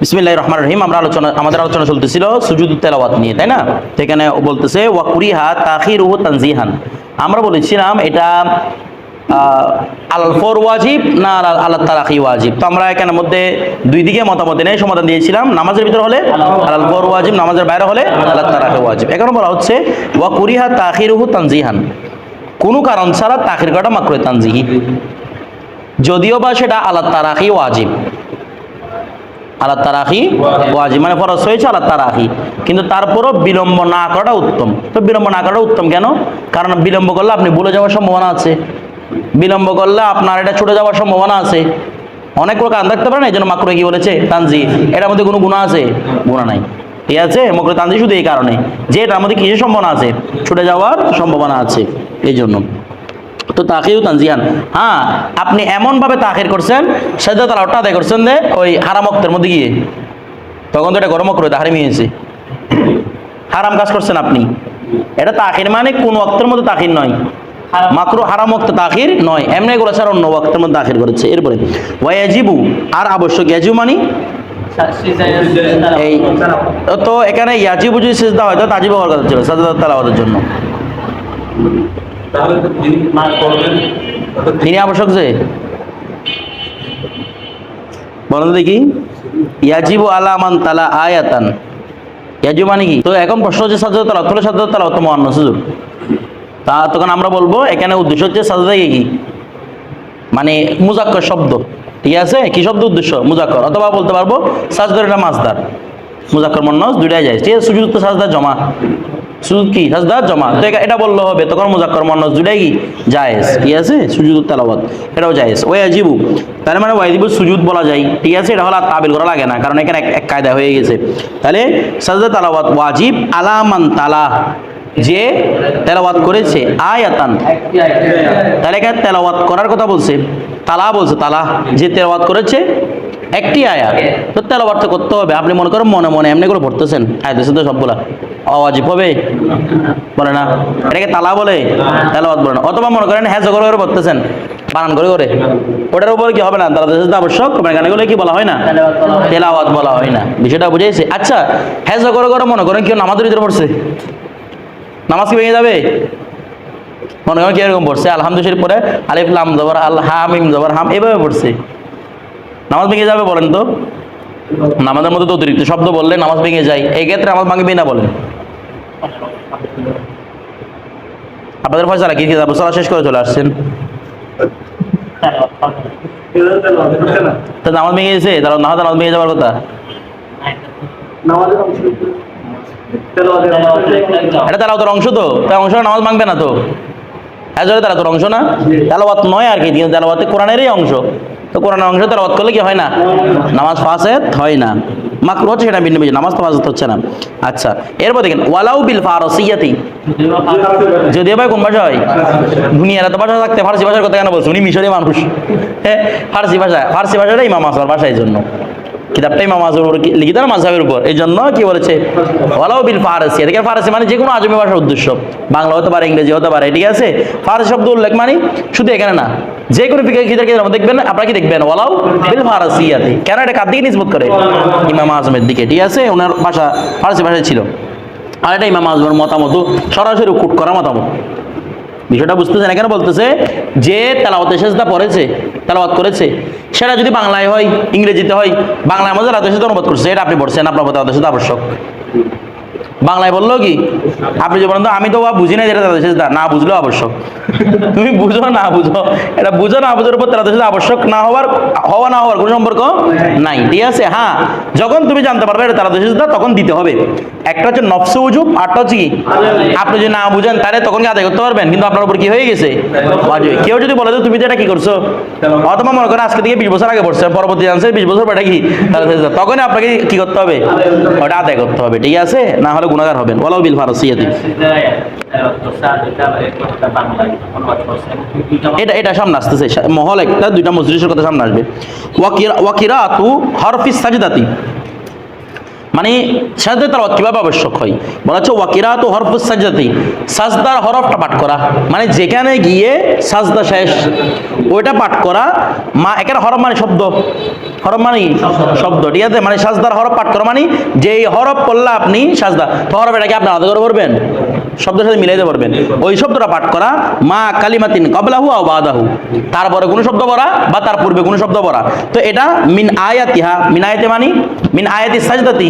বিসমিল্লাহ রহমান রহিম। আমরা আলোচনা আমাদের আলোচনা চলতেছিল সুজুদ তেলাওয়াত নিয়ে, তাই না? সেখানে ও বলতেছে, ওয়াকুরিহা তাখির ও তানজিহান। আমরা বলেছিলাম, এটা আল ফোর ওয়াজিব না আল- আল্লাহ তালাকি ওয়াজিব? তো আমরা এখানের মধ্যে দুই দিকে মতামত নিয়ে সমাধান দিয়েছিলাম। নামাজের ভিতরে হলে আল ফোর ওয়াজিব, নামাজের বাইরে হলে আল্লাহ তালাকি ওয়াজিব। এখানে বলা হচ্ছে, ওয়াকুরিহা তাখির ও তানজিহান। কোনো কারণ ছাড়া তাখির করাটা মাত্র তানজিহি। যদিও বা সেটা আল্লাহ তারাকি ওয়াজিব। আল্লাহ তারাকি ওয়াজিব মানে ফরজ হয়েছে আল্লাহ তারাকি কিন্তু তারপরও বিলম্ব না করাটা উত্তম। তো বিলম্ব না করাটা উত্তম কেন? কারণ বিলম্ব করলে আপনি ভুলে যাওয়ার সম্ভাবনা আছে। বিলম্ব করলে আপনার এটা ছুটে যাওয়ার সম্ভাবনা আছে। অনেক লোক কারণ থাকতে পারে না এই জন্য মাকড়ে কি বলেছে? তানজি এটার মধ্যে কোনো গুণা আছে? গুণা নাই। ঠিক আছে? মকরে তানজি শুধু এই কারণে। যে এটার মধ্যে কিছু সম্ভাবনা আছে, ছুটে যাওয়ার সম্ভাবনা আছে এই জন্য তো তাকিউ তানজিহান। হ্যাঁ আপনি এমনভাবে তাখির করছেন সেটা তারা ওটা আদায় করছেন যে ওই হারাম অক্তের মধ্যে গিয়ে। তখন তো এটা গরম করে হারিমি হয়েছে হারাম কাজ করছেন আপনি। এটা তাখির মানে কোন অক্তের মধ্যে তাখির নয়। মাত্র হারাম অক্ত তাখির নয়। এমনি করেছে আর অন্য অক্তের মধ্যে তাখির করেছে। এরপরে ওয়াজিবু আর আবশ্যক ইয়াজিবু মানে? এই তো এখানে ইয়াজিবু যদি সেজদা হয় তো তাজিব হওয়ার কথা ছিল সাজদা তালাওয়াতের জন্য। তাহলে করবেন তিনি আবশ্যক যে? বলেন দেখি। ইয়াজিবু আলামান তালা আয়াতান। ইয়াজিবু মানে কি? তো এখন প্রশ্ন হচ্ছে তালা সাজদা তালা তো মহান্ন সুযোগ। তা তখন আমরা বলব এখানে উদ্দেশ্য হচ্ছে সাজদা কি? মানে মুজাক্কর শব্দ। ঠিক আছে? কি শব্দ উদ্দেশ্য? মুজাক্কর। অথবা বলতে পারব সাজদার এটা মাছদার মুজাক্কর মন্নস দুইটাই যায়। ঠিক আছে? সুযোগ তো সাজদার জমা। কি? সাজদার জমা। তো এটা- বললে হবে, তখন মুজাক্কর মন্নস দুইটাই কি জায়েজ। ঠিক আছে? সুজুদ তালাবাদ এটাও জায়েজ। ওই আজিবু তার মানে ওয়াজিবু সুজুদ বলা যায়। ঠিক আছে? এটা হলো আর তাবিল করা লাগে না, কারণ এখানে এক- কায়দা হয়ে গেছে। তাহলে সাজদা তালাবাদ ওয়াজিব আলামান তালা। যে তেলাওয়াত করেছে, আয়াতান। তাহলে এখানে তেলাওয়াত করার কথা বলছে। তালা বলছে, তালা। যে তেলাওয়াত করেছে একটি আয়াত তো তেলাওয়াত তো করতে হবে। আপনি মনে করেন মনে মনে এমনি করে পড়তেছেন? আয়াতেছে তো সবগুলা। অওয়াজিব হবে? বলে না। এটাকে তালা বলে? তেলাওয়াত বলে না। অথবা মনে করেন হ্যাঁ করে করে পড়তেছেন। বানান করে করে। ওটার উপরে কি হবে না? তারা দেশে আবশ্যক। মানে গানে কি বলা হয় না? তেলাওয়াত বলা হয় না। বিষয়টা বুঝেছি। আচ্ছা হ্যাঁ করে করে মনে করেন কেউ নামাজের ভিতরে পড়ছে? নামাজ কি ভেঙে যাবে? মনে করেন কীরকম পড়ছে। আলহামদুলিল্লাহ পরে আলিফ, লাম, জবর, আল হামিম জবর, হাম, এভাবে পড়ছে। নামাজ ভেঙে যাবে বলেন তো? নামাজের মধ্যে তো অতিরিক্ত শব্দ বললে নামাজ ভেঙে যায়। এই ক্ষেত্রে নামাজ ভাঙবে না বলেন। আপনাদের ফয়সালা কি ফয়সালা শেষ করে চলে আসছেন। তো নামাজ ভেঙে গেছে তাহলে না হলে নামাজ ভেঙে যাওয়ার কথা? এটা তারা তোর অংশ তো। তার অংশ নামাজ ভাঙবে না তো? হ্যাঁ তারা তোর অংশ না? তেলাওয়াত নয় আর কি তেলাওয়াতে কোরআনেরই অংশ। তো কোরআন অংশ তেলাওয়াত করলে কি হয় না? নামাজ ফাসেদ হয় না। মাকরু হচ্ছে সেটা ভিন্ন নামাজ তো ফাসেদ হচ্ছে না। আচ্ছা এরপর দেখেন, ওয়ালাউ বিল ফারসিয়াতি। যদিও ভাই কোন ভাষা হয়? দুনিয়ার এত ভাষা থাকতে ফার্সি ভাষার কথা কেন বলছে? উনি মিশরি মানুষ। হ্যাঁ ফার্সি ভাষা, ফার্সি ভাষাটা ইমাম এই জন্য। কিতাবটা ইমাম আজমের উপর লিখিত না মাঝহাবের উপর। এই জন্য কি বলেছে? ওয়ালাউ বিল ফারসি। এদিকে ফারসি মানে যে কোনো আজমি ভাষার উদ্দেশ্য। বাংলা হতে পারে, ইংরেজি হতে পারে, ঠিক আছে? ফারসি শব্দ উল্লেখ মানে শুধু এখানে না। যে কোনো কিতাব দেখবেন, আপনারা কি দেখবেন? ওয়ালাউ বিল ফারসিয়াতি। কেন এটা কার দিকে নিসবত করে? ইমাম আজমের দিকে, ঠিক আছে? ওনার ভাষা ফারসি ভাষায় ছিল। আর এটা ইমাম আজমের মতামত, সরাসরি কুট করা মতামত। বিষয়টা বুঝতেছেন? এখানে বলতেছে যে তেলাওয়াতে শেষদা পড়েছে, তেলাওয়াত করেছে। সেটা যদি বাংলায় হয়, ইংরেজিতে হয়, বাংলায় মধ্যে রাতের সাথে অনুবাদ করছে, এটা আপনি পড়ছেন আপনার প্রতি আদর্শ আবশ্যক। বাংলায় বলল কি? আপনি যে তো, আমি তো বুঝি না যেটা তাদের শেষদা না বুঝলেও আবশ্যক। তুমি বুঝো না বুঝো। এটা বুঝো না বুঝোর উপর তাদের সাথে আবশ্যক না হওয়ার, হওয়া না হওয়ার কোনো সম্পর্ক নাই। ঠিক আছে? হ্যাঁ যখন তুমি জানতে পারবে এটা তারা শেষদা তখন দিতে হবে। একটা হচ্ছে নফসে উজুব আরটা হচ্ছে কি? আপনি যদি না বুঝেন, তাহলে তখন কি আদায় করতে পারবেন? কিন্তু আপনার উপর কি হয়ে গেছে? কেউ যদি বলে যে, তুমি এটা কি করছ? অথবা মনে করো আজকে থেকে বিশ বছর আগে পড়ছে, পরবর্তী জানছে বিশ বছর পরে কি তাহলে সেজদা। তখনই আপনাকে কি করতে হবে? ওটা আদায় করতে হবে। ঠিক আছে? না হলে গুণাগার হবেন। ওলাও বিল ফারসিয়াতি। এটা এটা সামনে আসতেছে। মহল একটা, দুইটা মজলিসের কথা সামনে আসবে। ওয়াকিরা ওয়াকিরাতু হরফিস সাজদাতি। মানে সাজদা তালাওয়াত কীভাবে আবশ্যক হয়? বলা হচ্ছে ওয়াকিরা তো হরফ সাজদাতি, সাজদার হরফটা পাঠ করা। মানে যেখানে গিয়ে সাজদা শেষ, ওইটা পাঠ করা, মা, একের হরফ মানে শব্দ। হরফ মানে শব্দ, ঠিক আছে? মানে সাজদার হরফ পাঠ করা মানে যেই হরফ পড়লা আপনি সাজদা, তো হরফ এটাকে আপনি আলাদা করে পড়বেন। শব্দের সাথে মিলাইতে পারবেন। ওই শব্দটা পাঠ করা, মা কালিমাতিন কবলাহু আও বাদাহু। তারপরে কোনো শব্দ পড়া বা তার পূর্বে কোনো শব্দ পড়া। তো এটা মিন আয়াতিহা, মিন আয়াতে মানি? মিন আয়াতি সাজদাতি।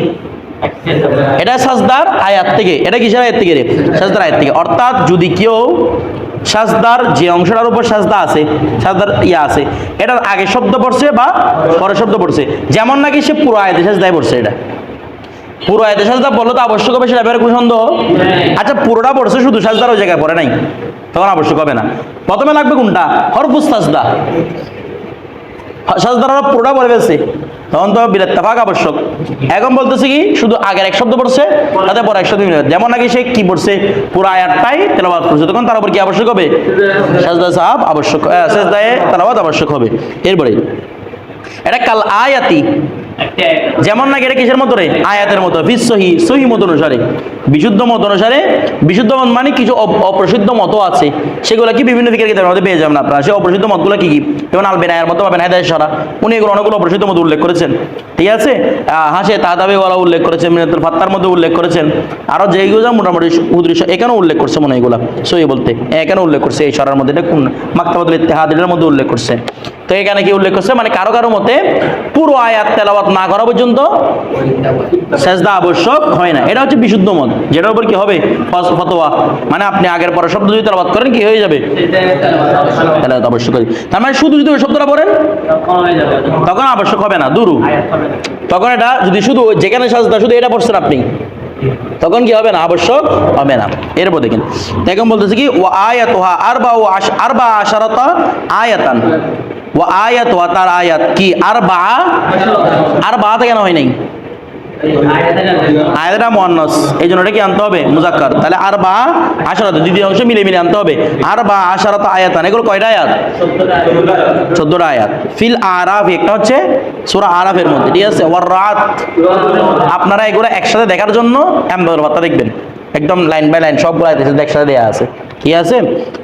এটা সাজদার আয়াত থেকে। এটা কিসের আয়াত থেকে রে? সাজদার আয়াত থেকে। অর্থাৎ যদি কেউ সাজদার যে অংশটার উপর সাজদা আছে, সাজদার ইয়া আছে, এটার আগে শব্দ পড়ছে বা পরে শব্দ পড়ছে। যেমন নাকি সে পুরো আয়াতে সাজদায় পড়ছে এটা। পুরো আয়াতে সাজদা বলল তো আবশ্যক হবে সেটা ব্যাপারে কোনো সন্দেহ? আচ্ছা পুরোটা পড়ছে, শুধু সাজদার ওই জায়গায় পড়ে নাই? তখন আবশ্যক হবে না। প্রথমে লাগবে কোনটা? হরফুস সাজদা। সাজদার পুরোটা পড়ে ফেলছে। তখন তো আবশ্যক। এখন বলতেছে কি, শুধু আগের এক শব্দ পড়ছে, তাতে পরে এক শব্দ মিলে যেমন নাকি সে কি পড়ছে, পুরো আয়াতটাই তেলাবাদ করছে, তখন তার উপর কি আবশ্যক হবে? সাজদা সাহাব আবশ্যক সাজদায়ে তেলাবাদ আবশ্যক হবে। এরপরে, এটা কাল আয়াতি। যেমন না এটা কিসের মতো রে? আয়াতের মতো ফিস সহি সহি মত অনুসারে। বিশুদ্ধ মত অনুসারে, বিশুদ্ধ মত মানে কিছু অপ- অপ্রসিদ্ধ মত আছে। সেগুলো কি বিভিন্ন দিকের কিতাবের মধ্যে পেয়ে যাবেন আপনারা। সেই অপ্রসিদ্ধ মতগুলো কি কি? যেমন আল বেনায়ের মতো বা বেনায় সরা উনি এগুলো অনেকগুলো অপ্রসিদ্ধ মত উল্লেখ করেছেন। ঠিক আছে? হাসে তাদাবে ওয়ালা উল্লেখ করেছেন, মিনাতুল ফাত্তার মধ্যে উল্লেখ করেছেন। আরও যেইগুলো মোটামুটি উদ্দেশ্য, এখানেও উল্লেখ করছে মনে এগুলো। সহি বলতে। এখানে উল্লেখ করছে এই সরার মধ্যে। এটা কোন? মাক্তাবাদুল ইত্তেহাদের মধ্যে উল্লেখ করছে। তো এখানে কি উল্লেখ করছে? মানে কারও কারও মতে পুরো আয়াত তেলাওয়াত না করা পর্যন্ত সেজদা আবশ্যক হয় না। এটা হচ্ছে বিশুদ্ধ মত। যেটার উপর কি হবে? ফতোয়া। মানে আপনি আগের পরে শব্দ যদি তেলাওয়াত করেন, কি হয়ে যাবে? তেলাওয়াত আবশ্যক তার মানে শুধু যদি ওই শব্দটা পড়েন, তখন আবশ্যক হবে না, দুরু। তখন এটা যদি শুধু যেখানে সাজদা, শুধু এটা পড়ছেন আপনি, তখন কি হবে না? আবশ্যক হবে না। এরপর দেখেন। দেখুন বলতেছে কি ও আয়াত ওহা আরবা ও আশ আরবা আশারতা আয়াতান। ও আয়াত ওয়া তার আয়াত কি? আরবা আরবা কেন হয় নাই? আয়াতটা মুয়ান্নাস। এই জন্য কি আনতে হবে মুজাক্কার তাহলে আর বা আশারত, দ্বিতীয় অংশ মিলে মিলে আনতে হবে। আর বা আশারত আয়াতান। এগুলো কয়টা আয়াত? চোদ্দটা আয়াত। ফিল আরাফ, একটা হচ্ছে সূরা আরাফের মধ্যে। ঠিক আছে? ওয়ার রাত। আপনারা এগুলো একসাথে দেখার জন্য এমদাদুল ভাত্তা দেখবেন। একদম লাইন বাই লাইন সবগুলো একসাথে দেওয়া আছে। ঠিক আছে?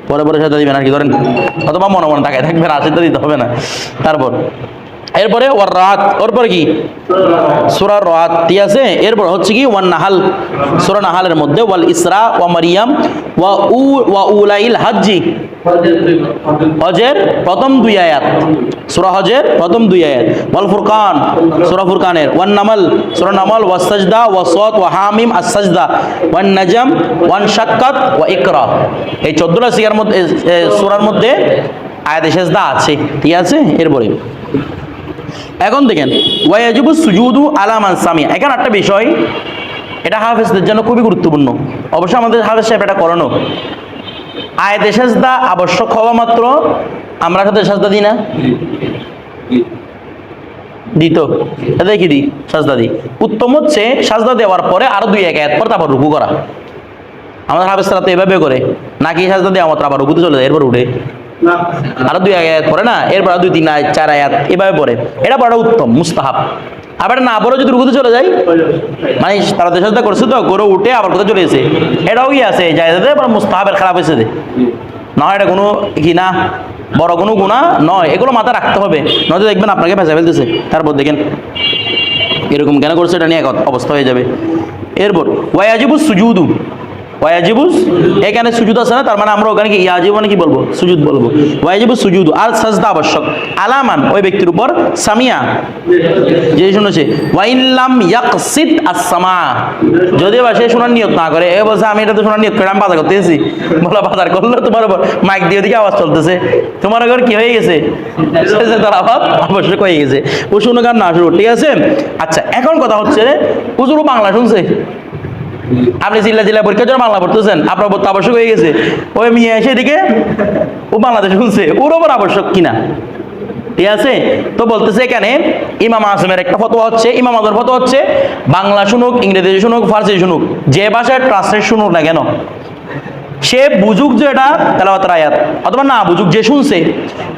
পরে পরে সাথে দিবেন আর কি ধরেন অথবা মনে মনে তাকায় থাকবেন আসে তো দিতে হবে না। তারপর এরপরে ওর রাত ওর পরে কি? সুরা রাত, ঠিক আছে? এরপর হচ্ছে কি, ওয়ান নাহাল, সুরা নাহালের মধ্যে ওয়াল ইসরা ওয়া মারিয়াম ওয়া উ, ওয়া উলাইল হাজ্জি। হজের প্রথম দুই আয়াত। সুরা হজের প্রথম দুই আয়াত। ওয়াল ফুরকান, সুরা ফুরকানের। ওয়ান নামাল, সুরা নামাল, ওয়া সাজদা, ওয়া সত, ওয়া হামিম, আস সাজদা। ওয়ান নাজম, ওয়ান শাক্কাত, ওয়া ইকরা। এই চোদ্দটা সিগার মধ্যে সুরার মধ্যে আয়াত সেজদা আছে, ঠিক আছে? এরপরে এখন দেখেন ওয়াজিবু সুজুদু আলামান সামিয়া। এখানে একটা বিষয়, এটা হাফেজদের জন্য খুবই গুরুত্বপূর্ণ। অবশ্য আমাদের হাফেজ সাহেব এটা করানো আয়াতে সাজদা আবশ্যক হওয়া মাত্র, আমরা সাথে সাজদা দিই না? দিত এটা কি দিই, সাজদা দিই। উত্তম হচ্ছে সাজদা দেওয়ার পরে আরও দুই এক পর তারপর রুকু করা। আমাদের হাফেজ তো এভাবে করে, নাকি সাজদা দেওয়া মাত্র আবার রুকুতে চলে যায়, এরপর উঠে। আরও দুই আয়াত পড়ে না? এরপর দুই, তিন আয়াত, চার আয়াত, এভাবে পড়ে। এটা পড়া উত্তম, মুস্তাহাব। আবার না পড়ে যদি রুকুতে চলে যায় মানে তারা দেশাজদা করছে তো করে উঠে আবার কোথায় চলে এসে এটাও কি আছে? জায়গাতে আবার মুস্তাহাবের খারাপ হয়েছে না, এটা কোনো কি না? বড় কোনো গুণা নয়। এগুলো মাথা রাখতে হবে। নয়তো দেখবেন আপনাকে ভেজা ফেলতেছে। তারপর দেখেন, এরকম কেন করছে এটা নিয়ে অবস্থা হয়ে যাবে। এরপর ওয়াজিবু সুজুদু। ওয়াজিবুস, এখানে সুজুদ আছে না? তার মানে আমরা ওখানে কি ইয়াজিব মানে কি বলব? সুজুদ বলব। ওয়াজিবু সুজুদ, আর সাজদা আবশ্যক। আলামান, ওই ব্যক্তির উপর। সামিয়া যে শুনেছে আস-সামা। যদি বা সে শোনার নিয়ত না করে, এ বলছে, আমি এটা তো শোনার নিয়ত বাজার করতে এসেছি বলা বাজার করল, তোমার উপর মাইক দিয়ে ওদিকে আওয়াজ চলতেছে। তোমার ঘর কি হয়ে গেছে? তার আওয়াজ আবশ্যক হয়ে গেছে। ও শুনো গান না শুনো ঠিক আছে? আচ্ছা এখন কথা হচ্ছে হুজুরও বাংলা শুনছে? আপনি জিল্লা জিল্লা পরীক্ষার জন্য বাংলা পড়তেছেন আপনার পড়তে আবশ্যক হয়ে গেছে। ওই মেয়ে এসে এদিকে ও বাংলাদেশ শুনছে ওর ওপর আবশ্যক কিনা? ঠিক আছে? তো বলতেছে এখানে, ইমাম আসমের একটা ফতোয়া হচ্ছে, ইমাম আজমের ফতোয়া হচ্ছে, বাংলা শুনুক, ইংরেজি শুনুক, ফার্সি শুনুক, যে ভাষায় ট্রান্সলেট শুনুক না কেন? সে বুঝুক যে এটা তেলাওয়াতের আয়াত, অথবা না বুঝুক, যে শুনছে,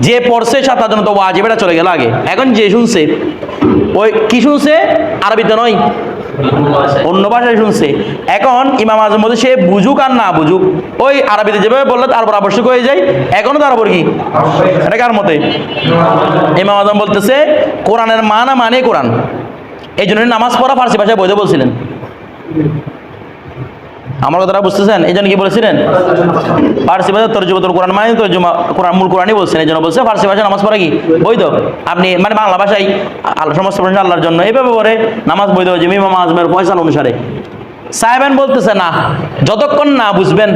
যে পড়ছে সে তার জন্য তো ওয়াজিব, এটা চলে গেল আগে। এখন যে শুনছে, ওই কি শুনছে? আরবিতে নয়। অন্য ভাষায়। শুনছে। এখন ইমাম আজম বলছে, সে বুঝুক আর না বুঝুক। ওই আরবিতে যেভাবে বললে তার উপর আবশ্যক হয়ে যায়। এখনও তার উপর কি? এটা কার মতে? ইমাম আজম বলতেছে, কোরআনের মানা মানে কোরআন। এই জন্য নামাজ পড়া ফার্সি ভাষায় বৈধ বলছিলেন। আমার কথাটা বুঝতেছেন? এই জন্য কি বলেছিলেন? ফার্সি ভাষা তর্জমাতুল কোরআন মানে তর্জমা কোরআন, মূল কোরআনই বলছেন, এই জন্য বলছে ফার্সি ভাষা নামাজ পড়া কি? বৈধ। আপনি মানে বাংলা ভাষায় আল্লাহ সমস্ত প্রশ্ন আল্লাহর জন্য এইভাবে পড়ে নামাজ বৈধ হয়েছে মিমাম আজমের ফয়সাল অনুসারে। সাহেবেন বলতেছে না, যতক্ষণ না বুঝবেন,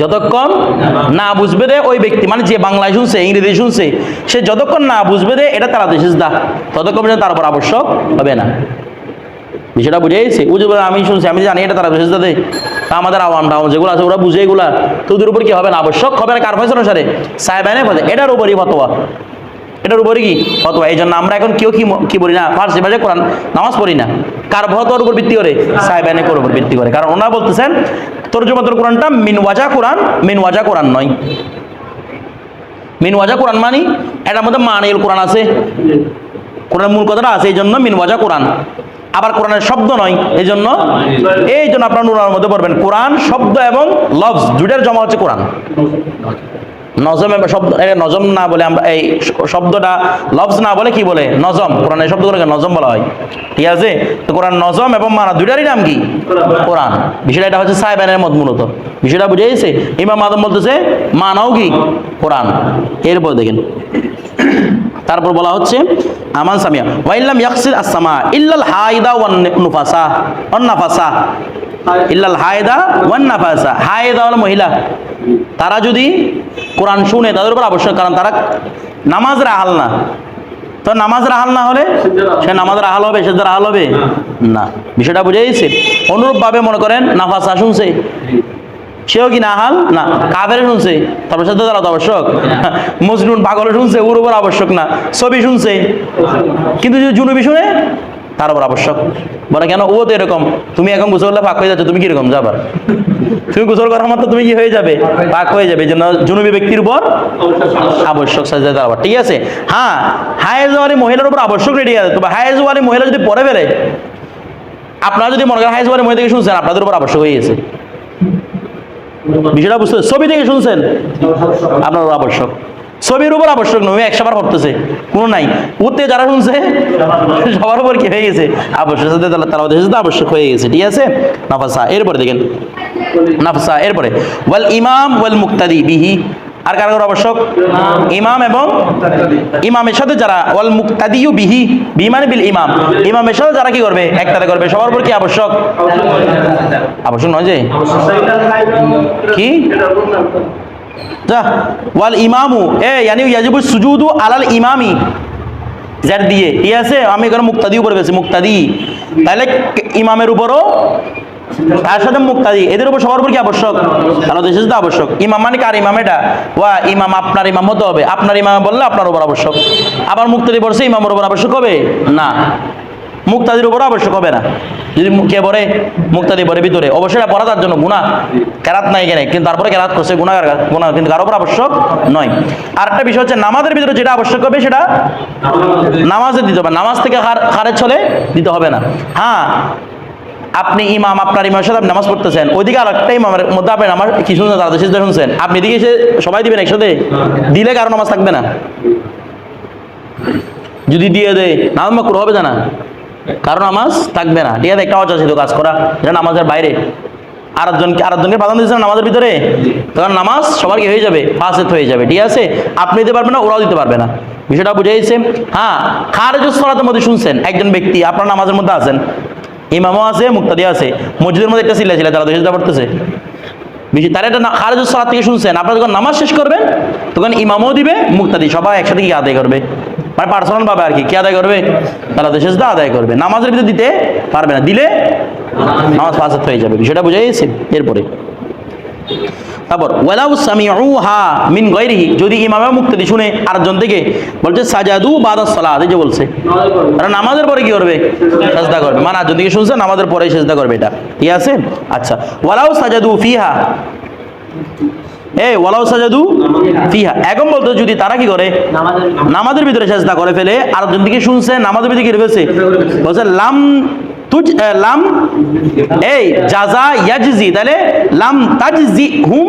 যতক্ষণ না বুঝবে দে ওই ব্যক্তি মানে যে বাংলায় শুনছে ইংরেজি শুনছে, সে যতক্ষণ না বুঝবে দে, এটা তারা দেশিস দা ততক্ষণ তার উপর আবশ্যক হবে না। বিষয়টা বুঝে গেছে বুঝে বলে, আমি শুনছি, আমি জানি, এটা তারা বিশেষ দাদে তা আমাদের আওয়াম যেগুলো আছে, ওরা বুঝে এগুলা। তো ওদের উপর কি হবে না? আবশ্যক হবে না কার ফয়সল অনুসারে? সাহেবানে বলে এটার উপরই ফতোয়া। এটার উপরে কি ফতোয়া? এই জন্য আমরা এখন কেউ কি কি বলি না? ফার্সি ভাষায় কোরআন, নামাজ পড়ি না। কার ফতোয়ার উপর ভিত্তি করে? সাহেবানে কোর উপর ভিত্তি করে। কারণ ওনারা বলতেছেন তর্জমাতুল কোরআনটা মিন ওয়াজা কোরআন, মিন ওয়াজা কোরআন নয়। মিন ওয়াজা কোরআন মানি? এটার মধ্যে মানিল কোরআন আছে। কোরআনের মূল কথাটা আছে, এই জন্য মিনওয়াজা কোরআন। আবার কোরআনের শব্দ নয় এই জন্য এই জন্য আপনার নুরার মধ্যে পড়বেন। কোরআন, শব্দ এবং লফজ, দুইটার জমা হচ্ছে কোরআন। নজম এবং শব্দ নজম না বলে আমরা এই শব্দটা লফজ না বলে কি বলে? নজম। কোরআনের শব্দগুলোকে নজম বলা হয়। ঠিক আছে? তো কোরআন নজম এবং মানা, দুইটারই নাম কি? কোরআন। বিষয়টা এটা হচ্ছে সাহেবানের মত মূলত। বিষয়টা বুঝে গেছে ইমাম আদম বলতেছে, মানাও কি? কোরআন। এরপর দেখেন। তারপর বলা হচ্ছে আমান সামিয়া ওয়াইল্লাম ইয়াকসির আসামা ইল্লাল হাইদা ওয়ান নুফাসা ওয়ান নাফাসা। ইল্লাল হায়দা ওয়ান নাফাসা। হায়দা হলো মহিলা। তারা যদি কোরআন শুনে তাদের উপর আবশ্যক কারণ তারা নামাজের আহাল না। তো নামাজের আহাল না হলে সে নামাজের আহাল হবে সে আহাল হবে? না। বিষয়টা বুঝে গেছে অনুরূপভাবে মনে করেন নাফাসা শুনছে। সেও কি না হাল? না। শুনছে তারপর সাথে তারা তো আবশ্যক। মজনুন পাগল শুনছে ওর উপর আবশ্যক না। ছবি শুনছে। কিন্তু যদি জুনুবি শুনে তার উপর আবশ্যক। বলে কেন? ও তো এরকম। তুমি এখন গোসল করলে পাক হয়ে যাচ্ছ তুমি কীরকম? যাবার তুমি গোসল করার মাত্র তুমি কি হয়ে যাবে? পাক হয়ে যাবে। জন্য জুনুবি ব্যক্তির উপর আবশ্যক সাজা ঠিক আছে? হ্যাঁ হায়েজওয়ালি মহিলার উপর আবশ্যক রেডি আছে। তবে হায়েজওয়ালি মহিলা যদি পরে ফেলে আপনারা যদি মনে করেন হায়েজওয়ালি মহিলা থেকে শুনছেন আপনাদের উপর আবশ্যক হয়ে গেছে। বিষয়টা বুঝতে ছবি থেকে শুনছেন? আপনার আবশ্যক। ছবির উপর আবশ্যক নয় একশো বার পড়তেছে কোনো নাই। উঠতে যারা শুনছে, সবার উপর কি হয়ে গেছে? আবশ্যক। তারা তারা ওদের সাথে আবশ্যক হয়ে গেছে, ঠিক আছে? নাফাসা, এরপরে দেখেন। নাফসা, এরপরে। ওয়াল ইমাম ওয়াল মুক্তাদি বিহি। আর কার কার আবশ্যক? ইমাম এবং ইমামের সাথে যারা, ওয়াল মুক্তাদিউ বিহি বি মানে বিল ইমাম। ইমামের সাথে যারা কি করবে? একতারে করবে। সবার উপর কি আবশ্যক? আবশ্যক নয় যে? কি? যা, ওয়াল ইমামু। এ ইয়ানি ইয়াজিবু সুজুদু আলাল ইমামি। যার দিয়ে। ঠিক আছে? আমি এখানে মুক্তাদি উপরে পেয়েছি মুক্তাদি। তাহলে ইমামের উপরও তার সাথে মুক্তাদি এদের উপর সবার উপর কি আবশ্যক? তাহলে তো আবশ্যক। ইমাম মানে কার ইমাম এটা? ওয়া ইমাম আপনার ইমাম হতে হবে। আপনার ইমাম বললে আপনার উপর আবশ্যক। আবার মুক্তাদি পড়ছে ইমামের উপর আবশ্যক হবে? না। মুক্তাদির উপর আবশ্যক হবে না। যদি কে পড়ে মুক্তাদি পড়ে ভিতরে। অবশ্যই এটা পড়া তার জন্য গুণা কেরাত নাই এখানে কিন্তু তারপরে কেরাত করছে গুণা গুণা কিন্তু কারোর উপর আবশ্যক নয়। আর একটা বিষয় হচ্ছে নামাজের ভিতরে যেটা আবশ্যক হবে সেটা নামাজে দিতে হবে। নামাজ থেকে হার- খারেজ হলে দিতে হবে না। হ্যাঁ আপনি ইমাম, আপনার ইমামের সাথে নামাজ পড়তেছেন, ওইদিকে আর একটা ইমামের মধ্যে আপনি আমার কি শুনছেন? তারা দেশে শুনছেন। আপনি এদিকে এসে সবাই দিবেন একসাথে? দিলে কারও নামাজ থাকবে না। যদি দিয়ে দেয়, নামাজ মাকরু হবে না কারও নামাজ থাকবে না। ঠিক আছে, একটা অযাচিত কাজ করা, এটা নামাজের বাইরে। আরেকজনকে আরেকজনকে প্রাধান্য দিয়েছেন নামাজের ভিতরে? তখন নামাজ সবার হয়ে যাবে? ফাসেত হয়ে যাবে, ঠিক আছে? আপনি দিতে পারবেন না, ওরাও দিতে পারবে না। বিষয়টা বুঝে গেছে হ্যাঁ খারেজুস সলাতের মধ্যে শুনছেন একজন ব্যক্তি, আপনার নামাজের মধ্যে আছেন। ইমামও আছে মুক্তাদি আছে। মসজিদের মধ্যে একটা সিলা ছিল, তারা দেশে পড়তেছে বেশি তারা এটা খারেজ সালাদ থেকে শুনছেন, আপনারা যখন নামাজ শেষ করবেন, তখন ইমামও দিবে, মুক্তাদি সবাই একসাথে কি আদায় করবে। মানে পার্সোনাল ভাবে আর কি কি আদায় করবে? তারা দেশে আদায় করবে। নামাজের ভিতরে দিতে পারবে না, দিলে নামাজ ফাসাদ হয়ে যাবে। বিষয়টা বুঝে গেছে এরপরে। তারপর, ওয়ালাউ মিন গায়রিহি যদি মুক্তাদি শুনে আরেকজন থেকে বলছে, সাজাদু বাদা সালাত এই যে বলছে। তারা নামাজের পরে কি করবে? সেজদা করবে। মানে আরেকজন থেকে শুনছে, নামাজের পরে সেজদা করবে এটা। ঠিক আছে? আচ্ছা। ওয়ালাউ সাজাদু ফিহা এ ওয়ালাউ সাজাদু ফিহা এখন বলতো, যদি তারা কি করে? নামাজের ভিতরে সেজদা করে ফেলে, আরেকজন থেকে শুনছে, নামাজের ভিতরে কি রেখেছে বলছে, লাম তুজ এ, লাম এই জাজা ইয়াজজি তাহলে লাম তাজজি হুম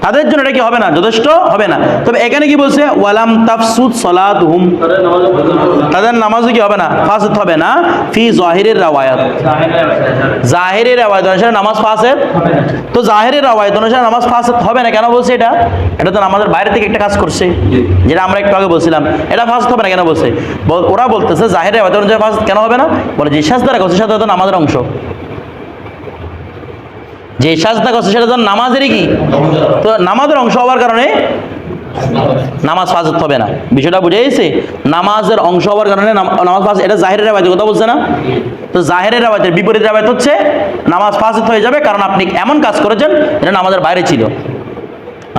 তাদের জন্য এটা কি হবে না? যথেষ্ট হবে না। তবে এখানে কি বলছে? ওয়ালাম তাফসুদ সলাত হুম তাদের নামাজ নামাজও কি হবে না? ফাসদ হবে না। ফি জাহিরের রাওয়ায়াত। জাহিরের রাওয়ায়াত অনুসারে নামাজ ফাসেদ। তো জাহিরের রাওয়ায়াত অনুসারে নামাজ ফাসেদ হবে না। কেন বলছে এটা? এটা তো আমাদের বাইরে থেকে একটা কাজ করছে। যেটা আমরা একটু আগে বলছিলাম। এটা ফাসদ হবে না কেন বলছে? বল- ওরা বলতেছে জাহিরের রাওয়ায়াত অনুসারে ফাসদ কেন হবে না? বলে যে করছে সেটা তো নামাজের অংশ। যে সাজদা করছে সেটা তো নামাজেরই কি? তো নামাজের অংশ হওয়ার কারণে নামাজ ফাজত হবে না। বিষয়টা বুঝে গেছে? নামাজের অংশ হওয়ার কারণে নামাজ ফাজ এটা জাহেরের রেবায়তের কথা বলছে না? তো জাহেরের রেবায়তের বিপরীত রেবায়ত হচ্ছে নামাজ ফাজত হয়ে যাবে কারণ আপনি এমন কাজ করেছেন এটা নামাজের বাইরে ছিল।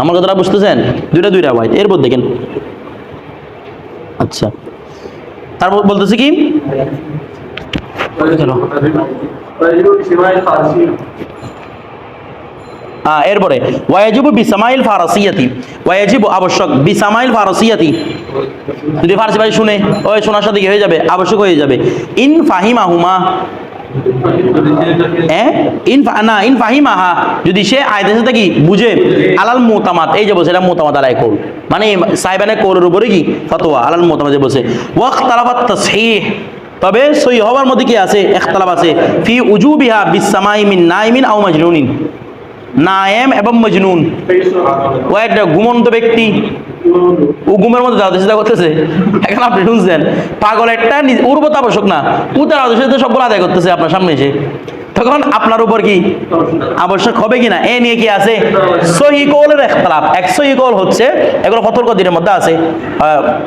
আমার কথাটা বুঝতেছেন? দুইটা দুই রেবায়ত এরপর দেখেন। আচ্ছা। তারপর বলতেছে কি। এরপরে ওয়াজিবু বিসামাইল ফারাসিয়াতি ওয়াজিবু আবশ্যক বিসামাইল ফারাসিয়াতি যদি ফার্সি ভাই শুনে ওই শোনার সাথে হয়ে যাবে আবশ্যক হয়ে যাবে ইন ফাহিমাহুমা হ্যাঁ ইন না ইন ফাহিমাহা যদি সে আয়তের কি বুঝে আলাল মোতামাত এই যে বলছে এটা মোতামাত আলাই কৌল মানে সাহেবানের কৌলের উপরে কি ফতোয়া আলাল মোতামাত যে বলছে ওয়াক তালাবাত তাসহিহ তবে সই হওয়ার মধ্যে কি আছে একতলাপ আছে ফি উজুবিহা বিসামাই মিন নাইমিন আও মাজনুনিন নায়েম এবং মজনুন। ও একটা ঘুমন্ত ব্যক্তি। ও ঘুমের মধ্যে তাদের চিন্তা করতেছে। এখন আপনি শুনছেন পাগল একটা ওর আবশ্যক না ও তার আদেশের সাথে সবগুলো আদায় করতেছে আপনার সামনে এসে। তখন আপনার উপর কি আবশ্যক হবে কিনা? এ নিয়ে কি আছে? সহি কৌলের একতলাপ এক সহি কৌল হচ্ছে এগুলো সতর্ক দিনের মধ্যে আছে।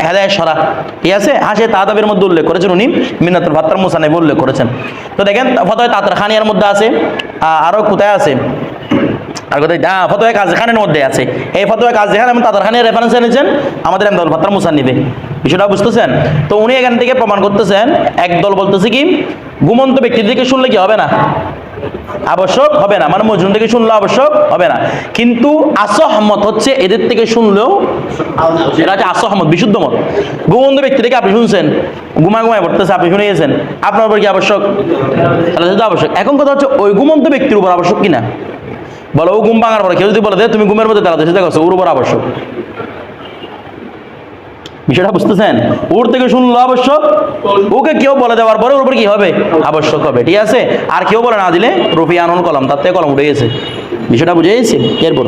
হেদায় সরা। ঠিক আছে? হাসে তাদাবের মধ্যে উল্লেখ করেছেন উনি মিনাতুল ভাত্তার মুসানেব উল্লেখ করেছেন। তো দেখেন ফতোয় তাতার খানিয়ার মধ্যে আছে। আহ, আরও কোথায় আছে? আর কোথায় হ্যাঁ ফতোয়া কাজী খানের মধ্যে আছে। এই ফতোয়া কাজী খান এবং তাদের রেফারেন্স এনেছেন, আমাদের আমদাল ফাত্তার মুসান নিবে বিষয়টা বুঝতেছেন? তো উনি এখান থেকে প্রমাণ করতেছেন, একদল বলতেছে কি, ঘুমন্ত ব্যক্তির দিকে শুনলে কি হবে না? আবশ্যক হবে না। মানে মজুন থেকে শুনলে আবশ্যক হবে না। কিন্তু আসহমত হচ্ছে এদের থেকে শুনলেও এটা হচ্ছে আসহমত বিশুদ্ধ মত। ঘুমন্ত ব্যক্তি থেকে আপনি শুনছেন, ঘুমায় ঘুমায় পড়তেছে, আপনি শুনে গেছেন, আপনার উপর কি আবশ্যক? আবশ্যক। এখন কথা হচ্ছে, ওই ঘুমন্ত ব্যক্তির উপর আবশ্যক কিনা? বলো, ও ঘুম ভাঙার পরে কেউ যদি বলে, দে, তুমি ঘুমের মধ্যে তারা দেশে দেখো ওর উপর আবশ্যক বিষয়টা বুঝতেছেন? ওর থেকে শুনলো আবশ্যক ওকে কেউ বলে দেওয়ার পরে ওর উপর কি হবে? আবশ্যক হবে, ঠিক আছে? আর কেউ বলে না দিলে রফি আনন কলম, তার থেকে কলম উঠে গেছে। বিষয়টা বুঝে গেছে? এরপর।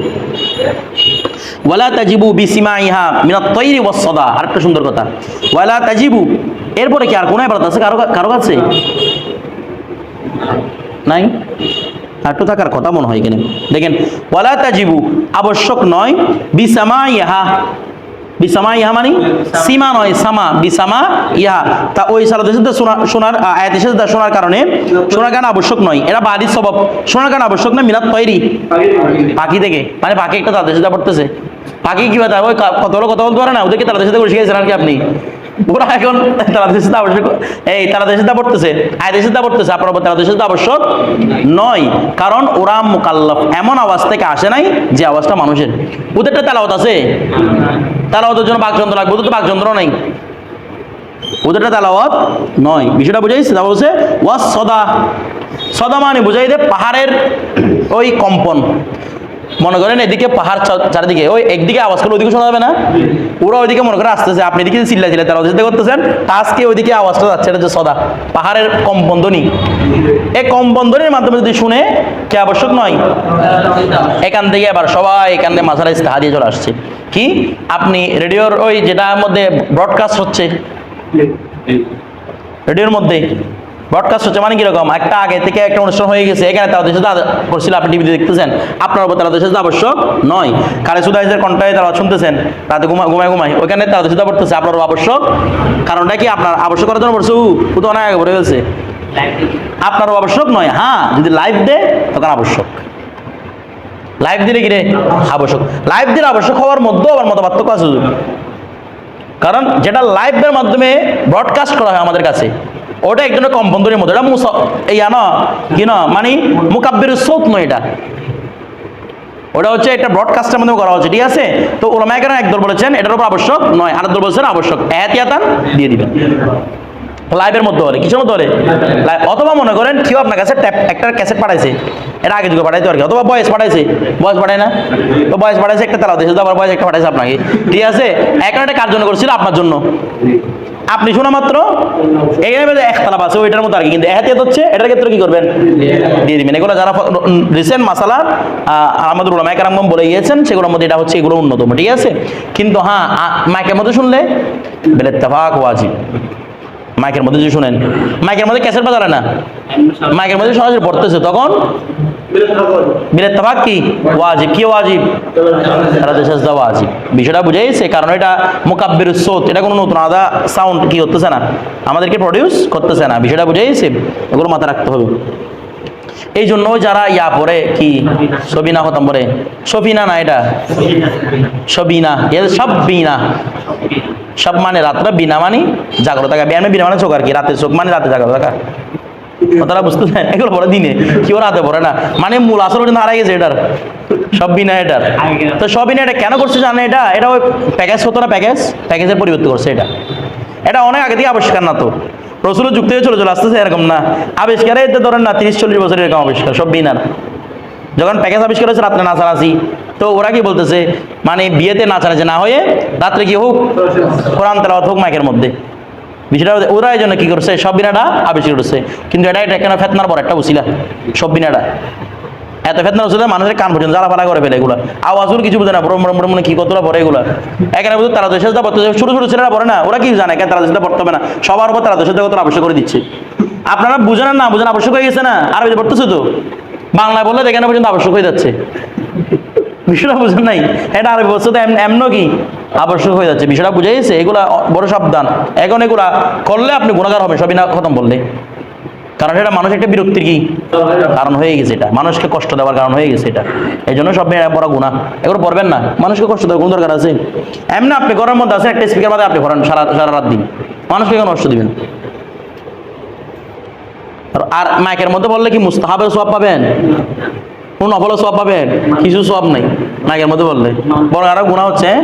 ওয়ালা তাজিবু বিসিমা ইহা মিনাত তৈরি ওয়াসদা আরেকটা সুন্দর কথা। ওয়ালা তাজিবু, এরপরে কি আর কোনো এবার আছে কারও কারও কাছে? নাই? একটু থাকার কথা মনে হয় এখানে। দেখেন, ওয়ালা তাজিবু, আবশ্যক নয় বিসামা ইহা বিসামা ইহা মানে সীমা নয়, সামা বিসামা ইহা তা ওই সালাদের সাথে শোনা- শোনার আয়াতের শোনার কারণে শোনার কারণে আবশ্যক নয়। এটা বাড়ির স্বভাব। শোনার কারণে আবশ্যক নয় মিনাত তৈরি। পাখি থেকে। মানে পাখি একটা তাদের সাথে পড়তেছে। পাখি কি কথা ওই কত কথা বলতে পারে না? ওদেরকে তাদের সাথে করে আর কি আপনি। ওরা এখন তারা দেশে আবশ্যক এই তারা দেশে পড়তেছে আয় দেশে তা পড়তেছে আপনার উপর তারা দেশে আবশ্যক নয়। কারণ ওরা মোকাল্লাফ। এমন আওয়াজ থেকে আসে নাই যে আওয়াজটা মানুষের। ওদেরটা তালাওয়াত আছে। তালাওয়াতের জন্য বাকযন্ত্র লাগবে। ওদের তো বাকযন্ত্র নাই। ওদেরটা তালাওয়াত নয়। বিষয়টা বুঝাইছে তা বলছে, ওয়াস সদা। সদা মানে বুঝাই দে, পাহাড়ের ওই কম্পন। মনে করেন এদিকে পাহাড় চারিদিকে ওই একদিকে আওয়াজ করলে ওইদিকে শোনা যাবে না? ওরা ওইদিকে মনে করে আসতেছে আপনি এদিকে চিল্লা চিল্লা তারা ওদিকে করতেছেন আজকে ওইদিকে আওয়াজটা যাচ্ছে এটা হচ্ছে সদা। পাহাড়ের ধ্বনি এই কম্পন ধ্বনির মাধ্যমে যদি শুনে কে আবশ্যক নয়। এখান থেকে আবার সবাই এখান থেকে মাথার ইস্তাহা দিয়ে চলে আসছে। কি? আপনি রেডিওর ওই যেটার মধ্যে ব্রডকাস্ট হচ্ছে রেডিওর মধ্যে? ব্রডকাস্ট হচ্ছে মানে কীরকম? একটা আগে থেকে একটা অনুষ্ঠান হয়ে গেছে এখানে তারা দেশে করছিল আপনি টিভিতে দেখতেছেন? আপনার উপর তারা দেশে আবশ্যক নয়। কালে সুদাইজের কণ্ঠায় তারা শুনতেছেন রাতে ঘুমা ঘুমায় ঘুমায়। ওইখানে তারা দেশে পড়তেছে আপনারও আবশ্যক। কারণটা কি? আপনার আবশ্যক করার জন্য পড়ছে উ ও তো অনেক আগে পড়ে গেছে আপনারও আবশ্যক নয়? হ্যাঁ যদি লাইভ দেয় তখন আবশ্যক। লাইভ দিলে কি রে? আবশ্যক। লাইভ দিলে আবশ্যক হওয়ার মধ্যেও আবার মত পার্থক্য আছে কারণ যেটা লাইভের মাধ্যমে ব্রডকাস্ট করা হয় আমাদের কাছে ওটা এক ধরনের কম্পন্দরের মতো এটা মুসা ইয়া না কি না মানে মুকাব্বির সৌত নয় এটা। ওটা হচ্ছে একটা ব্রডকাস্টের মাধ্যমে করা হচ্ছে ঠিক আছে? তো ওলামায়কেরা একদল বলেছেন, এটার উপর আবশ্যক নয়। আর দল বলেছেন আবশ্যক। এহতিয়াতান দিয়ে দিবেন। লাইভের মধ্যে হলে, কিসের মধ্যে হলে? অথবা মনে করেন, কেউ আপনার কাছে ট্যাপ একটা ক্যাসেট পাঠাইছে এটা আগে যুগে পাঠাইতে আর কি। অথবা বয়স পাঠাইছে। বয়স পাঠায় না? তো বয়স পাঠাইছে, একটা তালা দিয়েছে আবার বয়স একটা পাঠাইছে আপনাকে। ঠিক আছে? এখন একটা কার জন্য করছিল? আপনার জন্য। আপনি শোনা মাত্র? এখানে একতলাপ আছে, ওইটার মতো আর কি। কিন্তু এহাতিয়াত হচ্ছে, এটার ক্ষেত্রে কি করবেন? দিয়ে দিবেন। এগুলো যারা রিসেন্ট মাসালা আমাদের ওলামা কারাম বলে গিয়েছেন, সেগুলোর মধ্যে এটা হচ্ছে এগুলো অন্যতম ঠিক আছে? কিন্তু হ্যাঁ মাইকের মধ্যে শুনলে, বেলে তেফাক ওয়াজিব। মাইকের মধ্যে যদি শুনেন, মাইকের মধ্যে ক্যাসেট বাজারে না? মাইকের মধ্যে সরাসরি পড়তেছে, তখন? বিলের তফাক কি? ওয়াজিব কি ওয়াজিব? সাজদা ওয়াজিব। বিষয়টা বুঝাইছে, কারণ এটা মোকাব্বির সোত, এটা কোনো নতুন আলাদা সাউন্ড কি করতেছে না? আমাদেরকে প্রডিউস করতেছে না, বিষয়টা বুঝাইছে, এগুলো মাথায় রাখতে হবে। এই জন্য যারা ইয়া পড়ে, কি? সবিনা খতম পড়ে। সফিনা না এটা? সবিনা। এ সব বিনা। সব মানে রাত্রে বিনা মানে জাগ্রত থাকা। ব্যায়ামে বিনা মানে চোখ আর কি, রাতে চোখ মানে রাতে জাগ্রত থাকা। কথাটা বুঝতেছেন? এগুলো পরে দিনে, কেউ রাতে পড়ে না। মানে মূল আসল কিন্তু হারাই গেছে এটার। সব বিনা এটার। তো সব বিনা এটা কেন করছে জানে এটা? এটা ওই প্যাকেজ হতো না প্যাকেজ প্যাকেজের পরিবর্তন করছে এটা। এটা অনেক আগে থেকে আবিষ্কার না তো। রসুলের যুগ থেকে চলে চলে আসতেছে, এরকম না। আবিষ্কারে এতে ধরেন না, তিরিশ চল্লিশ বছরের এরকম আবিষ্কার, সব বিনার। যখন প্যাকেজ আবিষ্কার হয়েছে রাত্রে নাচানাচি। তো ওরা কি বলতেছে? মানে বিয়েতে নাচানাচি না হয়ে রাত্রে কি হোক, কোরআন তেলাওয়াত হোক মাইকের মধ্যে। বিষয়টা ওরা এই জন্য কি করছে? সব বিনাটা আবিষ্কার করছে। কিন্তু এটা এটা কেন ফেতনার পর একটা উচিলা সব বিনাটা। এত ফেতনা হচ্ছে মানুষের কান পর্যন্ত জ্বালা ফালা করে ফেলে এগুলো। আওয়াজুর কিছু বুঝে না বড় বড় বড় মানে কি কতটা পড়ে এগুলো। এখানে বুঝতে তারা দেশের পড়তে ছোট ছোট ছেলেরা পড়ে না। ওরা কি জানে কেন তারা দেশটা পড়তে হবে না সবার উপর তারা দেশের কত আবশ্যক করে দিচ্ছে। আপনারা বুঝেন না বুঝেন আবশ্যক হয়ে গেছে না? আরবিতে পড়তেছে তো? বাংলায় বললে এখানে পর্যন্ত আবশ্যক হয়ে যাচ্ছে। বিষয়টা বুঝেন নাই? এটা আরবি বলছে তো এমন কি? আবশ্যক হয়ে যাচ্ছে। বিষয়টা বুঝে গেছে? এগুলা বড় সাবধান। এখন এগুলা করলে আপনি গুণাগার হবে সবই না খতম বললে। কারণ এটা মানুষ একটা বিরক্তির কি? কারণ হয়ে গেছে এটা। মানুষকে কষ্ট দেওয়ার কারণ হয়ে গেছে এটা। এই জন্য সব মেয়েরা বড় গুণা এগুলো পড়বেন না। মানুষকে কষ্ট দেওয়ার কোনো দরকার আছে? এমনি আপনি ঘরের মধ্যে আছে একটা স্পিকার বাদে আপনি করেন সারা সারা রাত দিন। মানুষকে কেন কষ্ট দিবেন আর- মাইকের মধ্যে বললে কি মুস্তাহাবের সব পাবেন? কোন নফলের সব পাবেন? কিছু সব নাই। মাইকের মধ্যে বললে। বড় আরও গুণা হচ্ছে হ্যাঁ?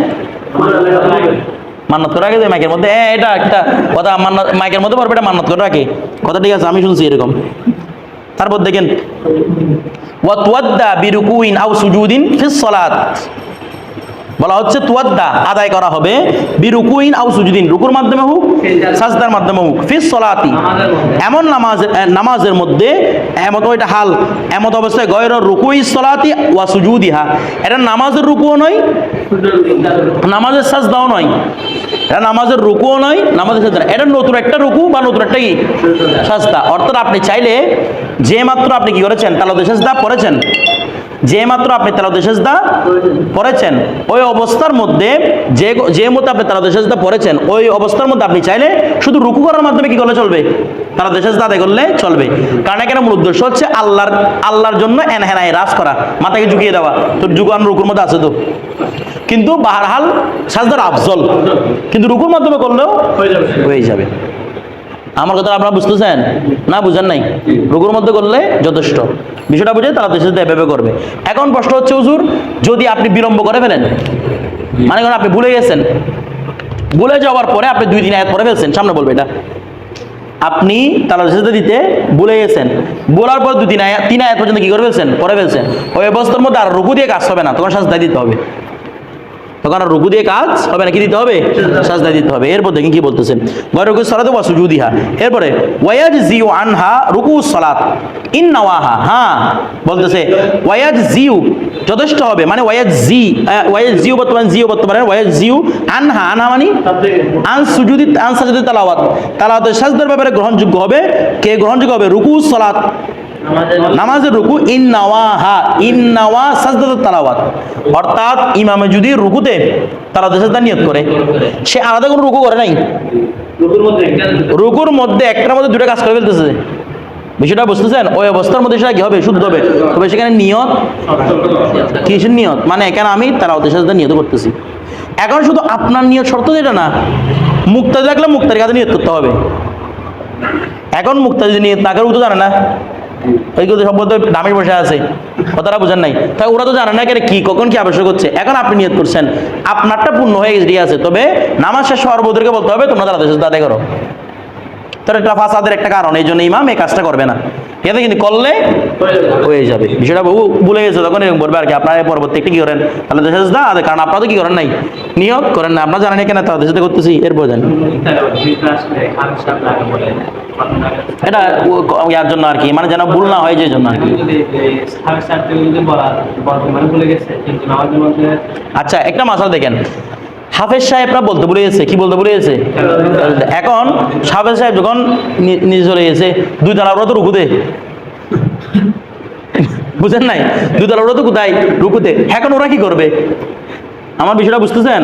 মান্নত করে রাখে মাইকের মধ্যে। এটা একটা কথা, মান্নত, মাইকের মধ্যে পড়বে এটা মান্নত করে রাখে। কথা ঠিক আছে, আমি শুনছি এরকম। তারপর দেখেন ওয়াতওয়াদ্দা বিরুকুইন আও সুজুদিন ফিস সালাত। বলা হচ্ছে তুয়াদ্দা আদায় করা হবে বিরুকুইন আও সুজুদিন রুকুর মাধ্যমে হোক, সাজদার মাধ্যমে হোক ফিস সলাতি। এমন নামাজ নামাজের মধ্যে এমত ওইটা হাল, এমত অবস্থায় গয়ের রুকুই সলাতি ওয়া সুজুদিহা। এটা নামাজের রুকুও নয়, নামাজের সাজদাও নয়। এটা নামাজের রুকুও নয়, নামাজের সাজদা এটা নতুন একটা রুকু বা নতুন একটা সাজদা। অর্থাৎ আপনি চাইলে যে মাত্র আপনি কি করেছেন তালাতে সাজদা পড়েছেন যে মাত্র আপনি তালাতে সাজদা পড়েছেন ওই অবস্থার মধ্যে যে যে মতো আপনি তালাতে সাজদা পড়েছেন ওই অবস্থার মধ্যে আপনি চাইলে শুধু রুকু করার মাধ্যমে কি করলে চলবে? তারা সাজদা আদায় করলে চলবে। কারণ এখানে মূল উদ্দেশ্য হচ্ছে আল্লাহর আল্লাহর জন্য এনহেনাই রাজ করা মাথাকে ঝুঁকিয়ে দেওয়া। তোর ঝুঁকান রুকুর মধ্যে আছে তো। কিন্তু বাহারহাল সাজদার আফজল কিন্তু রুকুর মাধ্যমে করলেও হয়ে যাবে। হয়ে যাবে। আমার কথা আপনারা বুঝতেছেন? না, বুঝেন নাই। রুকুর মধ্যে করলে যথেষ্ট। বিষয়টা বুঝে তারা দেশে এভাবে করবে। এখন প্রশ্ন হচ্ছে, হুজুর, যদি আপনি বিলম্ব করে ফেলেন মানে করেন আপনি ভুলে গেছেন, ভুলে যাওয়ার পরে আপনি দুই দিন আয়াত পরে ফেলছেন, সামনে বলবে এটা। আপনি তালা দেশে দিতে ভুলে গেছেন। বলার পর দুই দিন আয়াত, তিন আয়াত পর্যন্ত কি করে ফেলছেন? পরে ফেলছেন। ওই অবস্থার মধ্যে আর রুকু দিয়ে কাজ হবে না, তখন সাজদা দিতে হবে। তখন আর রুকু দিয়ে কাজ হবে না, কি দিতে হবে? সাজদা দিতে হবে। এরপর দেখি কি বলতেছেন রুকু সালাতে ওয়া সুজুদিহা। এরপরে ওয়াজ জিউ আনহা রুকু সালাত। ইন নওয়াহা হ্যাঁ বলতেছে ওয়াজ জিউ যথেষ্ট হবে মানে ওয়াজ জি ওয়াজ জিউ বর্তমান জিও বর্তমানে ওয়াজ জিউ আনহা আনহা মানে আন সুজুদি, আন সাজুদি তালাওয়াত। তালাওয়াতের সাজদার ব্যাপারে গ্রহণযোগ্য হবে, কে গ্রহণযোগ্য হবে? রুকু সালাত। নামাজের রুকু। ইন নাওয়াহা ইন নাওয়া সাজদাতুত তালাওয়াত। অর্থাৎ ইমামে যদি রুকুতে তালাওয়াতের সাজদা নিয়ত করে। সে আলাদা কোনো রুকু করে নাই। রুকুর মধ্যে একটার মধ্যে দুটো কাজ করে ফেলতেছে। বিষয়টা বুঝতেছেন? ওই অবস্থার মধ্যে সেটা কি হবে? শুদ্ধ হবে। তবে সেখানে নিয়ত কিসের নিয়ত? মানে এখানে আমি তারা তালাওয়াতের সাজদা নিয়ত করতেছি। এখন শুধু আপনার নিয়ত শর্ত যেটা না। মুক্তা থাকলে মুক্তার কাছে নিয়ত করতে হবে। এখন মুক্তা যদি নিয়ত না করে জানে না। সব সম্ভবত দামের বসে আছে, কথাটা বোঝেন নাই। তাই ওরা তো জানে না কেন কি, কখন কি আবশ্যক হচ্ছে এখন আপনি নিয়ত করছেন, আপনারটা পূর্ণ হয়ে গেছে আছে। তবে নামাজ শেষ হওয়ার বোধকে বলতে হবে? তোমরা তাদের সাথে করো। তার একটা ফাসাদের একটা কারণ, এই জন্য ইমাম এই কাজটা করবে না। আছে কিন্তু করলে হয়ে যাবে। বিষয়টা বহু ভুলে গেছে তখন এরকম বলবে আর কি, আপনারা পরবর্তী একটা কি করেন? তাহলে দেশে দা কারণ আপনারা তো কি করেন নাই? নিয়ত করেন না আপনারা জানেন কেন তাদের দেশে করতেছি, এরপর জানেন এটা ইয়ার জন্য আর কি মানে যেন ভুল না হয় যে জন্য আর কি। আচ্ছা একটা মাসাল দেখেন। হাফেজ সাহেবরা বলতে ভুলে গেছে, কি বলতে ভুলে গেছে? এখন হাফেজ সাহেব যখন নিজে চলে গেছে দুই তালা ওরা তো রুকুতে বুঝেন নাই? দুই তালা ওরা তো কোথায়? রুকুতে এখন ওরা কি করবে? আমার বিষয়টা বুঝতেছেন?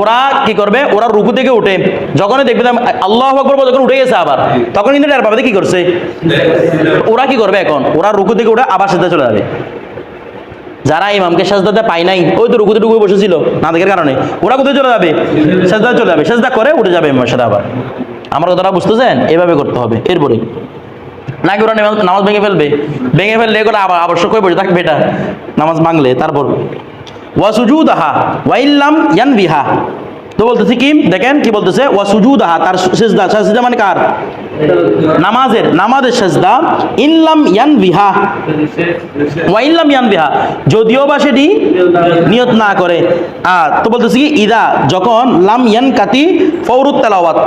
ওরা কি করবে? ওরা রুকু থেকে উঠে, যখনই দেখবে আল্লাহ আকবর বলে যখন উঠে গেছে আবার, তখন কিন্তু পাবে কি করছে। ওরা কি করবে এখন? ওরা রুকু থেকে উঠে আবার সেটা চলে যাবে। যারা ইমামকে সাজদাতে পায় নাই, ওই তো রুকুতে টুকু বসেছিল না দেখার কারণে। ওরা কোথায় চলে যাবে? সাজদা চলে যাবে, সাজদা করে উঠে যাবে ইমামের সাথে আবার। আমার কথাটা বুঝতেছেন? এভাবে করতে হবে, এরপরে। নাকি ওরা নামাজ নামাজ ভেঙে ফেলবে? ভেঙে ফেললে এগুলো আবার আবশ্যক হয়ে বসে থাকবে এটা। নামাজ ভাঙলে, তারপর। ওয়াসুজুদাহা ওয়াইল্লাম ইয়ানবিহা। তো বলতেছি কি? দেখেন কি বলতেছে? ওয়া ওয়াসুজুদাহা তার সেজদা সেজদা মানে কার? নামাজের নামাজের সেজদা। ইনলাম ইয়ানবিহা ওয়াইল্লাম ইয়ানবিহা, যদিও বা সেটি নিয়ত না করে। আর তো বলতেছি কি? ইদা, যখন লাম ইয়ান কাতি ফৌরুত তেলাওয়াত।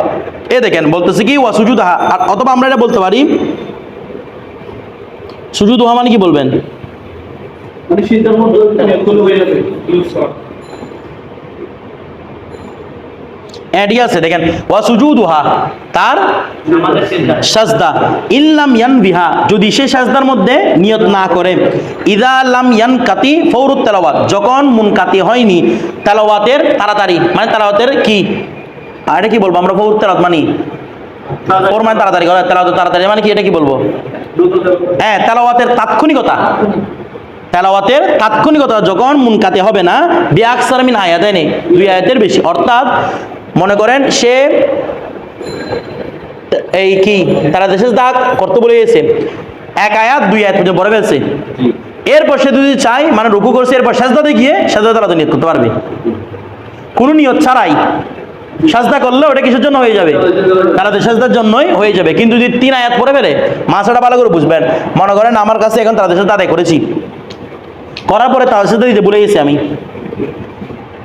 এ দেখেন, বলতেছি কি? ওয়া সুজুদাহা, আর অথবা আমরা এটা বলতে পারি, সুজুদুহা মানে কি বলবেন? অ্যাডি আছে দেখেন ওয়া সুজুদুহা তার সাজদা। ইল্লাম ইয়ানবিহা যদি সে সাজদার মধ্যে নিয়ত না করে। ইদা লাম ইয়ান কাতি ফৌরুত তেলাওয়াত যখন মুন কাতি হয়নি তেলাওয়াতের তাড়াতাড়ি মানে তেলাওয়াতের কি? আর এটা কি বলব আমরা ফৌরুত তেলাওয়াত মানি? ওর মানে তাড়াতাড়ি করা তেলাওয়াত তাড়াতাড়ি মানে কি এটা কি বলব? হ্যাঁ তেলাওয়াতের তাৎক্ষণিকতা। তেলাওয়াতের তাৎক্ষণিকতা যখন মুনকাতে হবে না বিয়াকসার মিন আয়াতে নেই দুই আয়াতের বেশি। অর্থাৎ মনে করেন সে এই কি, তারা দেশের দাগ করতে বলে গেছে এক আয়াত, দুই আয়াত পড়ে ফেলছে। এরপর সে যদি চায় মানে রুকু করছে, এরপর সাজদাতে গিয়ে সাজদা তারা নিয়ত করতে পারবে। কোনো নিয়ত ছাড়াই সাজদা করলে ওটা কিসের জন্য হয়ে যাবে? তারা তো সাজদার জন্যই হয়ে যাবে। কিন্তু যদি তিন আয়াত পড়ে ফেলে, মাসাটা ভালো করে বুঝবেন। মনে করেন আমার কাছে এখন তাদের সাথে আদায় করেছি। করার পরে তাদের সাথে দিতে ভুলে গেছি আমি।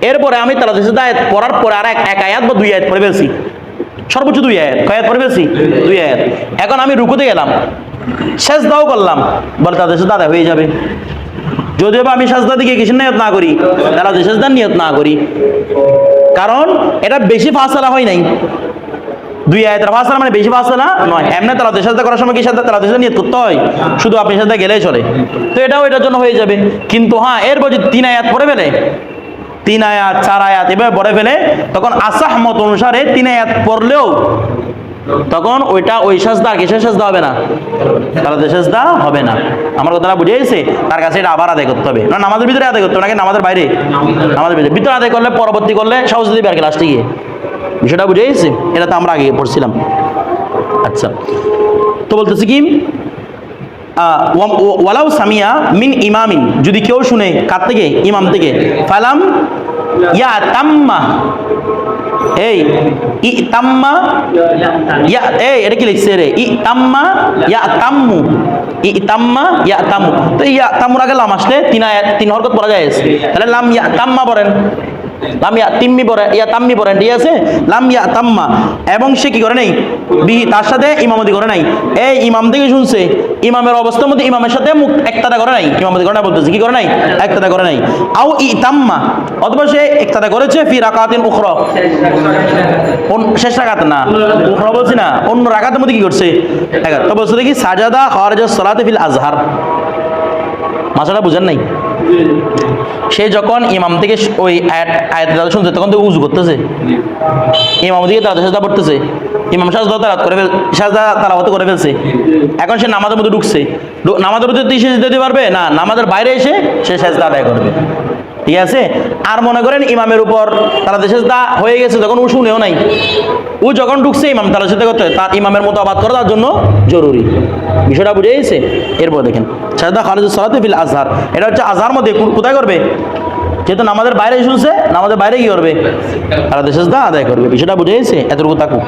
এরপরে আমি তারা দেশে আয়াত পড়ার পরে আর এক এক আয়াত বা দুই আয়াত পড়ে ফেলছি। সর্বোচ্চ দুই আয়াত। কয় আয়াত পড়ে ফেলছি? দুই আয়াত। এখন আমি রুকুতে গেলাম। শেষ দাও করলাম। বলে তাদের সাথে আদায় হয়ে যাবে। যদিও বা আমি সাজদা দিকে কিসের নিয়ত না করি, তারা যে সাজদার নিয়ত না করি। কারণ এটা বেশি ফাঁসলা হয় নাই। দুই আয়াতের ফাঁসলা মানে বেশি ফাঁসলা নয়। এমনি তারা দেশ সাজদা করার সময় কি সাথে তারা দেশে নিয়ত করতে হয়? শুধু আপনি সাথে গেলেই চলে। তো এটাও এটার জন্য হয়ে যাবে। কিন্তু হ্যাঁ এরপর যদি তিন আয়াত পড়ে ফেলে তিন আয়াত, চার আয়াত, এভাবে পড়ে ফেলে, তখন আসাহ মত অনুসারে তিন আয়াত পড়লেও তখন ওইটা ওই সাজদা কিসের সাজদা হবে না? তারা সাজদা হবে না। আমার কথাটা বুঝে গেছে, তার কাছে এটা আবার আদায় করতে হবে। না, নামাজের ভিতরে আদায় করতে হবে, নাকি নামাজের বাইরে? নামাজের ভিতরে। ভিতরে আদায় করলে, পরবর্তী করলে সহজ দিবে আর কি লাস্টে গিয়ে। বিষয়টা বুঝে গেছে? এটা তো আমরা আগে পড়ছিলাম। আচ্ছা। তো বলতেছি কি? ওয়ালাউ সামিয়া মিন ইমামিন। যদি কেউ শুনে কার থেকে? ইমাম থেকে। ফালাম ইয়া তাম্মা। এই, ই তাম্মা ইয়া, এই, এটা কি লিখছে রে? ই তাম্মা ইয়া তাম্মু। ই তাম্মা ইয়া তাম্মু। তো ইয়া তাম্মুর আগে লাম আসলে তিন আয়াত, তিন হরকত পড়া যায়। তাহলে লাম ইয়া তাম্মা পড়েন। লাম তিম্মি পড়ে ইয়া তাম্মি পড়েন ঠিক আছে? লাম তাম্মা। এবং সে কি করে নাই? বিহি, তার সাথে ইমামতি করে নাই। এই ইমাম থেকে শুনছে, ইমামের অবস্থার মধ্যে ইমামের সাথে মুখ একতাদা করে নাই। ইমামতি করে না বলতেছে, কি করে নাই? একতাদা করে নাই। আও ই তাম্মা, অথবা সে একতাদা করেছে ফি রাকাতিন উখরা। শেষ রাকাত না, উখরা বলছি না, অন্য রাকাতের মধ্যে কি করছে? তো বলছে দেখি, সাজাদা খারাজ সালাতে ফিল আজহার। মাসাটা বুঝেন নাই? সে যখন ইমাম থেকে ওই আয়াত দাদা শুনছে, তখন তো উজু করতেছে। ইমাম দিকে তাদের সাজদা পড়তেছে। ইমাম সাজদা তারাত করে সাজদা তারাওয়াত করে ফেলছে। এখন সে নামাজের মধ্যে ঢুকছে। নামাজের মধ্যে সে দিতে পারবে? না, নামাজের বাইরে এসে সে সাজদা আদায় করবে। ঠিক আছে? আর মনে করেন ইমামের উপর তারা দেশে দা হয়ে গেছে তখন ও শুনেও নাই। ও যখন ঢুকছে, ইমাম তারা সাথে করতে তার ইমামের মতো আবাদ করা তার জন্য জরুরি। বিষয়টা বুঝে গেছে? এরপর দেখেন সাজদা খালিদ সালাতে ফিল আজহার। এটা হচ্ছে আজহার মধ্যে কোথায় করবে? যেহেতু নামাজের বাইরে শুনছে, নামাজের বাইরে কি করবে? তারা দেশে আদায় করবে। বিষয়টা বুঝে গেছে? এতটুকু থাকুক।